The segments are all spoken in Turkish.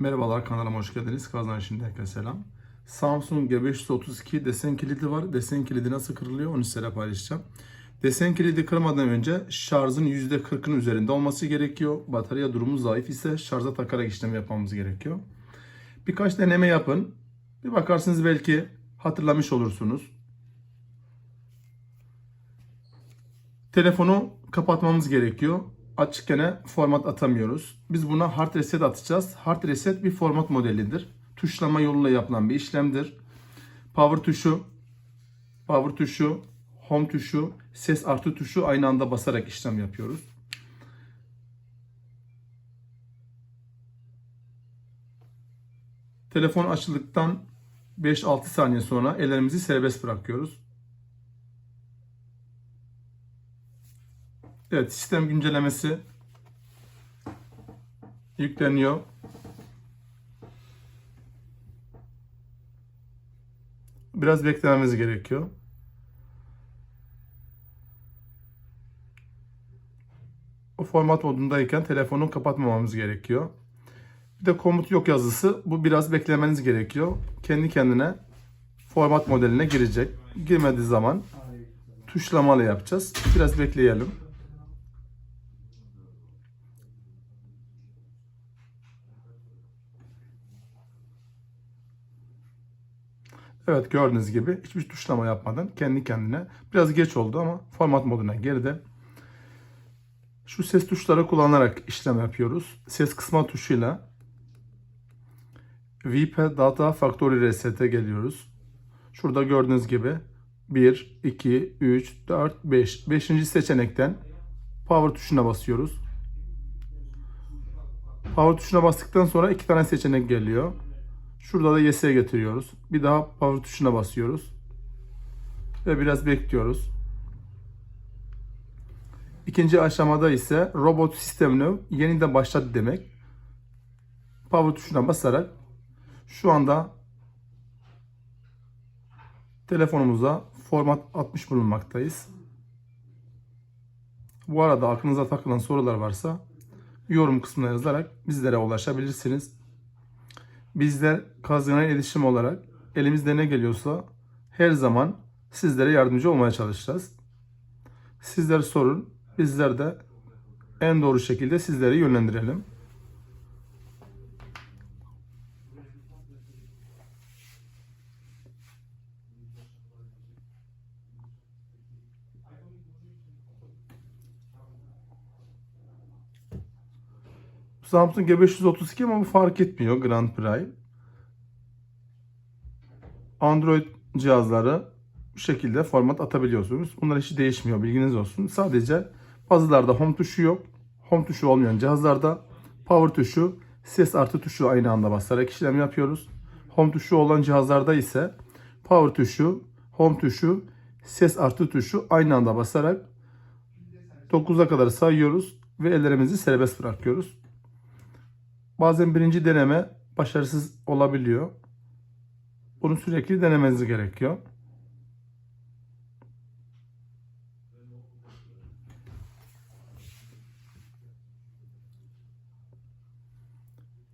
Merhabalar kanalıma hoş geldiniz. Kazan şimdi herkese selam. Samsung G532 desen kilidi var. Desen kilidi nasıl kırılıyor onu size paylaşacağım. Desen kilidi kırmadan önce şarjın %40'ın üzerinde olması gerekiyor. Batarya durumu zayıf ise şarja takarak işlem yapmamız gerekiyor. Birkaç deneme yapın. Bir bakarsınız belki hatırlamış olursunuz. Telefonu kapatmamız gerekiyor. Açıkken format atamıyoruz. Biz buna hard reset atacağız. Hard reset bir format modelidir. Tuşlama yoluyla yapılan bir işlemdir. Power tuşu, power tuşu, home tuşu, ses artı tuşu aynı anda basarak işlem yapıyoruz. Telefon açıldıktan 5-6 saniye sonra ellerimizi serbest bırakıyoruz. Evet sistem güncellemesi yükleniyor. Biraz beklememiz gerekiyor. O format modundayken telefonu kapatmamamız gerekiyor. Bir de komut yok yazısı. Bu biraz beklemeniz gerekiyor. Kendi kendine format modeline girecek. Girmediği zaman tuşlamalı yapacağız. Biraz bekleyelim. Evet gördüğünüz gibi hiçbir tuşlama yapmadan kendi kendine biraz geç oldu ama format moduna girdi. Şu ses tuşları kullanarak işlem yapıyoruz. Ses kısma tuşuyla VP Data Factory Reset'e geliyoruz. Şurada gördüğünüz gibi 1, 2, 3, 4, 5. 5. seçenekten Power tuşuna basıyoruz. Power tuşuna bastıktan sonra iki tane seçenek geliyor. Şurada da Yes'e getiriyoruz. Bir daha Power tuşuna basıyoruz. Ve biraz bekliyoruz. İkinci aşamada ise robot sistemini yeniden başlat demek. Power tuşuna basarak şu anda telefonumuza format atmış bulunmaktayız. Bu arada aklınıza takılan sorular varsa yorum kısmına yazarak bizlere ulaşabilirsiniz. Bizler Kazgana iletişim olarak elimizde ne geliyorsa her zaman sizlere yardımcı olmaya çalışacağız. Sizler sorun, bizler de en doğru şekilde sizleri yönlendirelim. Samsung G532 ama bu fark etmiyor Grand Prix. Android cihazları bu şekilde format atabiliyorsunuz. Bunlar hiç değişmiyor bilginiz olsun. Sadece bazılarda home tuşu yok. Home tuşu olmayan cihazlarda power tuşu, ses artı tuşu aynı anda basarak işlem yapıyoruz. Home tuşu olan cihazlarda ise power tuşu, home tuşu, ses artı tuşu aynı anda basarak 9'a kadar sayıyoruz ve ellerimizi serbest bırakıyoruz. Bazen birinci deneme başarısız olabiliyor. Bunu sürekli denemeniz gerekiyor.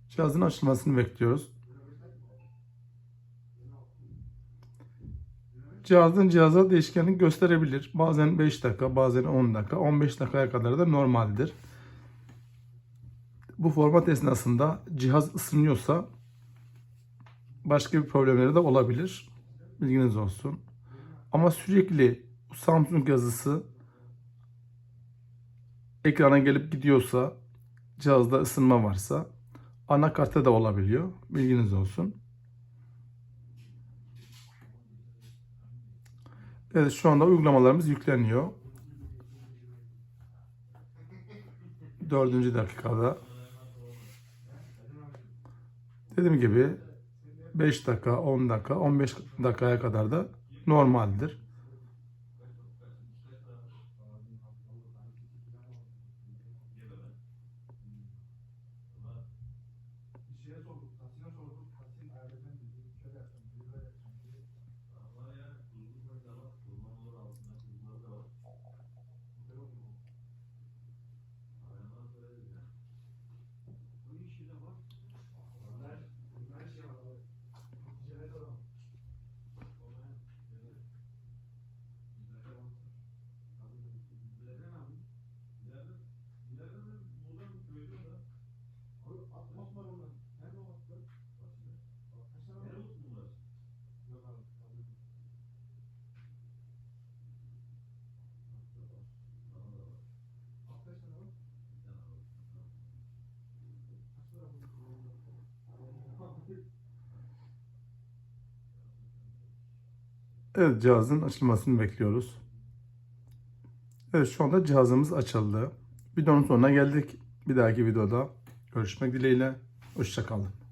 Cihazın açılmasını bekliyoruz. Cihazdan cihaza değişkenlik gösterebilir. Bazen 5 dakika, bazen 10 dakika, 15 dakikaya kadar da normaldir. Bu format esnasında cihaz ısınıyorsa başka bir problemleri de olabilir. Bilginiz olsun. Ama sürekli Samsung yazısı ekrana gelip gidiyorsa cihazda ısınma varsa anakartta da olabiliyor. Bilginiz olsun. Evet şu anda uygulamalarımız yükleniyor. Dördüncü dakikada. Dediğim gibi 5 dakika, 10 dakika, 15 dakikaya kadar da normaldir. Evet cihazın açılmasını bekliyoruz. Evet şu anda cihazımız açıldı. Videonun sonuna geldik. Bir dahaki videoda görüşmek dileğiyle. Hoşçakalın.